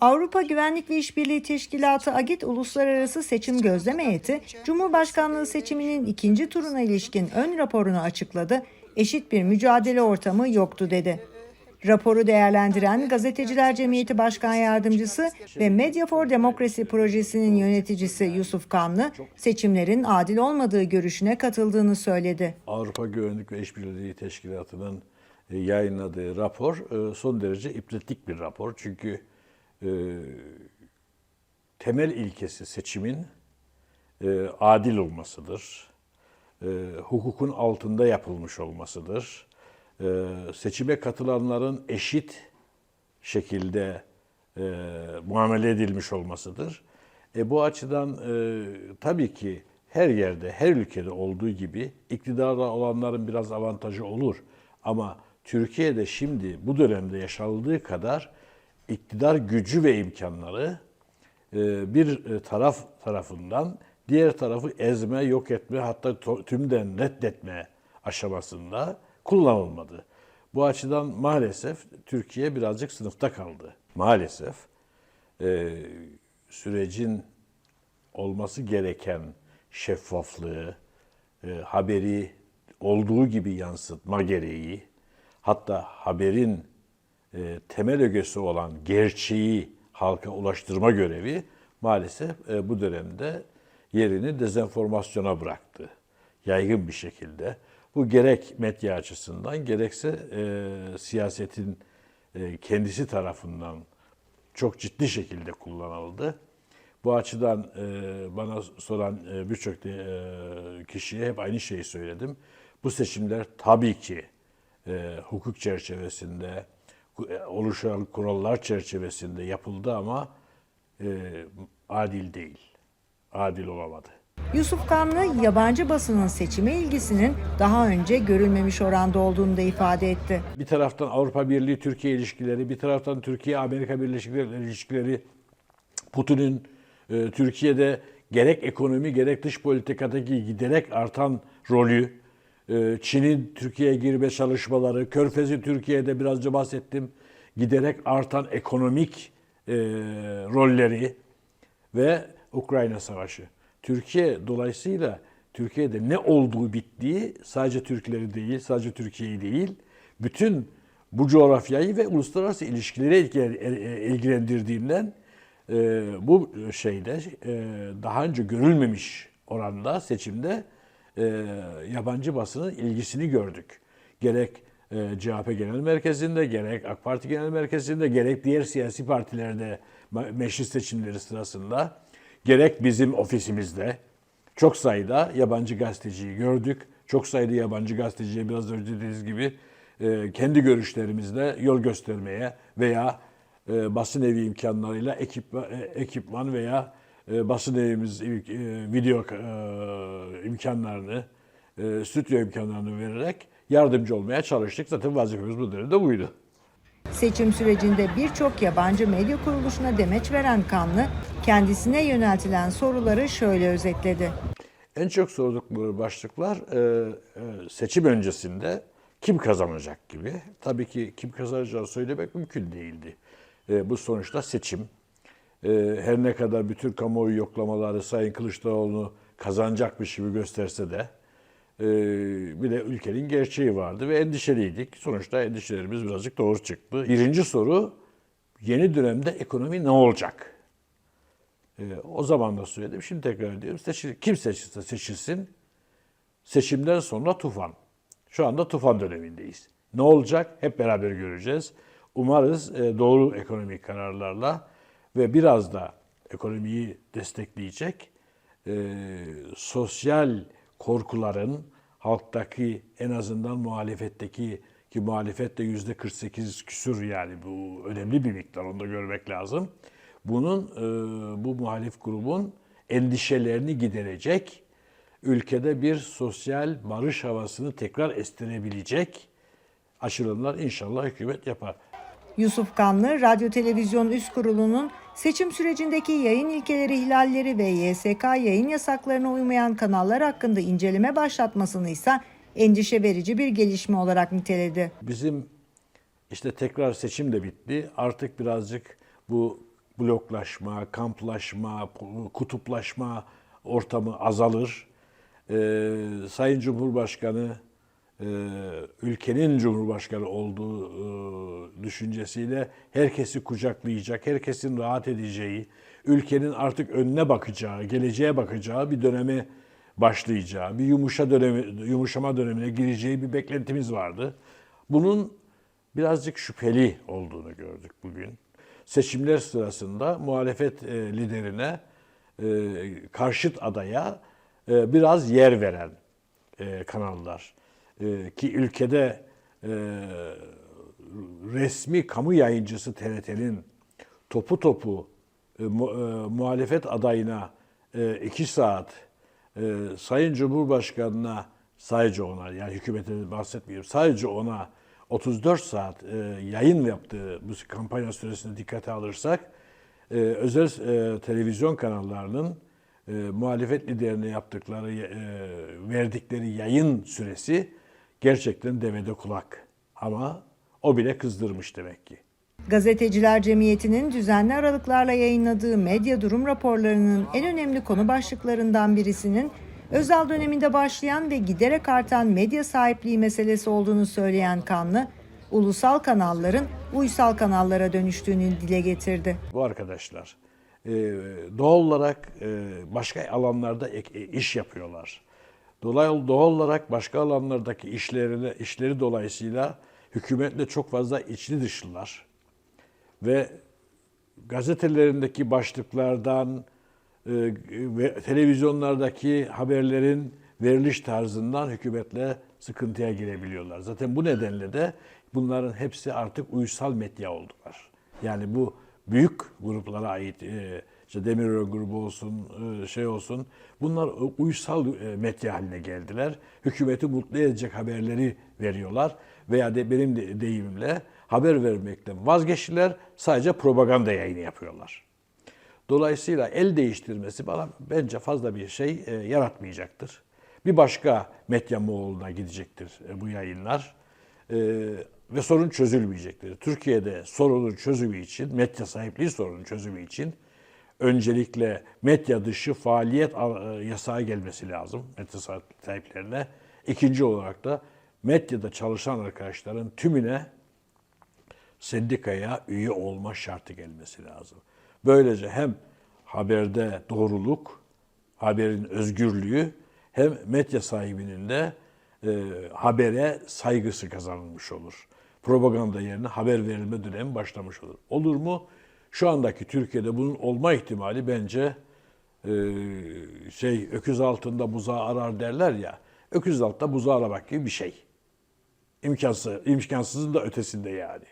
Avrupa Güvenlik ve İşbirliği Teşkilatı AGİT Uluslararası Seçim Gözleme Heyeti, Cumhurbaşkanlığı seçiminin ikinci turuna ilişkin ön raporunu açıkladı, eşit bir mücadele ortamı yoktu dedi. Raporu değerlendiren Gazeteciler Cemiyeti Başkan Yardımcısı ve Media for Democracy projesinin yöneticisi Yusuf Kanlı, seçimlerin adil olmadığı görüşüne katıldığını söyledi. Avrupa Güvenlik ve İşbirliği Teşkilatı'nın yayınladığı rapor e, son derece ipletlik bir rapor. Çünkü e, temel ilkesi seçimin e, adil olmasıdır. E, hukukun altında yapılmış olmasıdır. E, seçime katılanların eşit şekilde e, muamele edilmiş olmasıdır. E, bu açıdan e, tabii ki her yerde, her ülkede olduğu gibi iktidarda olanların biraz avantajı olur. Ama Türkiye'de şimdi bu dönemde yaşandığı kadar iktidar gücü ve imkanları e, bir e, taraf tarafından diğer tarafı ezme, yok etme hatta tümden reddetme aşamasında kullanılmadı. Bu açıdan maalesef Türkiye birazcık sınıfta kaldı. Maalesef e, sürecin olması gereken şeffaflığı, haberi olduğu gibi yansıtma gereği, hatta haberin e, temel ögesi olan gerçeği halka ulaştırma görevi maalesef e, bu dönemde yerini dezenformasyona bıraktı. Yaygın bir şekilde. Bu gerek medya açısından gerekse e, siyasetin e, kendisi tarafından çok ciddi şekilde kullanıldı. Bu açıdan e, bana soran e, birçok e, kişiye hep aynı şeyi söyledim. Bu seçimler tabii ki e, hukuk çerçevesinde, oluşan kurallar çerçevesinde yapıldı ama e, adil değil. Adil olamadı. Yusuf Kanlı, yabancı basının seçime ilgisinin daha önce görülmemiş oranda olduğunu da ifade etti. Bir taraftan Avrupa Birliği Türkiye ilişkileri, bir taraftan Türkiye Amerika Birleşik Devletleri ilişkileri, Putin'in e, Türkiye'de gerek ekonomi gerek dış politikadaki giderek artan rolü, e, Çin'in Türkiye'ye girme çalışmaları, Körfez'i Türkiye'de birazca bahsettim, giderek artan ekonomik e, rolleri ve Ukrayna Savaşı. Türkiye dolayısıyla Türkiye'de ne olduğu bittiği sadece Türkleri değil, sadece Türkiye'yi değil, bütün bu coğrafyayı ve uluslararası ilişkileri ilgilen- e, ilgilendirdiğinden e, bu şeyde e, daha önce görülmemiş oranda seçimde e, yabancı basının ilgisini gördük. Gerek e, CHP Genel Merkezi'nde, gerek AK Parti Genel Merkezi'nde, gerek diğer siyasi partilerde me- meclis seçimleri sırasında, gerek bizim ofisimizde çok sayıda yabancı gazeteciyi gördük. Çok sayıda yabancı gazeteciye biraz önce dediğiniz gibi e, kendi görüşlerimizle yol göstermeye veya e, basın evi imkanlarıyla ekipman, ekipman veya e, basın evimiz e, video e, imkanlarını, e, stüdyo imkanlarını vererek yardımcı olmaya çalıştık. Zaten vazifemiz bu dönemde buydu. Seçim sürecinde birçok yabancı medya kuruluşuna demeç veren Kanlı, kendisine yöneltilen soruları şöyle özetledi. En çok sordukları başlıklar e, e, seçim öncesinde kim kazanacak gibi. Tabii ki kim kazanacağını söylemek mümkün değildi. E, bu sonuçta seçim. E, her ne kadar bütün kamuoyu yoklamaları Sayın Kılıçdaroğlu'nu kazanacakmış gibi gösterse de e, bir de ülkenin gerçeği vardı ve endişeliydik. Sonuçta endişelerimiz birazcık doğru çıktı. Birinci soru yeni dönemde ekonomi ne olacak? Ee, o zaman da söyledim, şimdi tekrar ediyorum. Seçil, kim seçilse seçilsin, seçimden sonra tufan. Şu anda tufan dönemindeyiz. Ne olacak? Hep beraber göreceğiz. Umarız e, doğru ekonomik kararlarla ve biraz da ekonomiyi destekleyecek e, sosyal korkuların halktaki en azından muhalefetteki ki muhalefet de yüzde 48 küsür yani bu önemli bir miktar onu da görmek lazım. Bunun e, bu muhalif grubun endişelerini giderecek, ülkede bir sosyal barış havasını tekrar estirebilecek açılımlar inşallah hükümet yapar. Yusuf Kanlı, Radyo Televizyon Üst Kurulu'nun seçim sürecindeki yayın ilkeleri ihlalleri ve YSK yayın yasaklarına uymayan kanallar hakkında inceleme başlatmasını ise endişe verici bir gelişme olarak niteledi. Bizim işte tekrar seçim de bitti. Artık birazcık bu bloklaşma, kamplaşma, kutuplaşma ortamı azalır. Ee, Sayın Cumhurbaşkanı ülkenin Cumhurbaşkanı olduğu e, düşüncesiyle herkesi kucaklayacak, herkesin rahat edeceği, ülkenin artık önüne bakacağı, geleceğe bakacağı bir döneme başlayacağı, bir yumuşa dönemi, yumuşama dönemine gireceği bir beklentimiz vardı. Bunun birazcık şüpheli olduğunu gördük bugün. Seçimler sırasında muhalefet e, liderine, e, karşıt adaya e, biraz yer veren e, kanallar. E, ki ülkede e, resmi kamu yayıncısı TRT'nin topu topu e, e, muhalefet adayına e, iki saat, Sayın Cumhurbaşkanı'na sadece ona yani hükümete bahsetmiyorum sadece ona 34 saat yayın yaptığı bu kampanya süresinde dikkate alırsak özel televizyon kanallarının e, muhalefet liderine yaptıkları e, verdikleri yayın süresi gerçekten devede kulak ama o bile kızdırmış demek ki. Gazeteciler Cemiyeti'nin düzenli aralıklarla yayınladığı medya durum raporlarının en önemli konu başlıklarından birisinin Özal döneminde başlayan ve giderek artan medya sahipliği meselesi olduğunu söyleyen Kanlı, ulusal kanalların uysal kanallara dönüştüğünü dile getirdi. Bu arkadaşlar e, doğal olarak e, başka alanlarda e, iş yapıyorlar. Dolay doğal olarak başka alanlardaki işlerine işleri dolayısıyla hükümetle çok fazla içli dışlılar ve gazetelerindeki başlıklardan e, ve televizyonlardaki haberlerin veriliş tarzından hükümetle sıkıntıya girebiliyorlar. Zaten bu nedenle de bunların hepsi artık uysal medya oldular. Yani bu büyük gruplara ait e, işte Demirören grubu olsun, e, şey olsun bunlar uysal e, medya haline geldiler. Hükümeti mutlu edecek haberleri veriyorlar veya de benim de deyimimle haber vermekten vazgeçtiler. Sadece propaganda yayını yapıyorlar. Dolayısıyla el değiştirmesi bana bence fazla bir şey e, yaratmayacaktır. Bir başka medya Moğol'una gidecektir bu yayınlar ve sorun çözülmeyecektir. Türkiye'de sorunun çözümü için, medya sahipliği sorunun çözümü için öncelikle medya dışı faaliyet al- e, yasağı gelmesi lazım medya sahiplerine. İkinci olarak da medyada çalışan arkadaşların tümüne sendikaya üye olma şartı gelmesi lazım. Böylece hem haberde doğruluk, haberin özgürlüğü hem medya sahibinin de e, habere saygısı kazanılmış olur. Propaganda yerine haber verilme dönemi başlamış olur. Olur mu? Şu andaki Türkiye'de bunun olma ihtimali bence e, şey öküz altında buzağı arar derler ya. Öküz altta buzağı aramak gibi bir şey. İmkansız, imkansızın da ötesinde yani.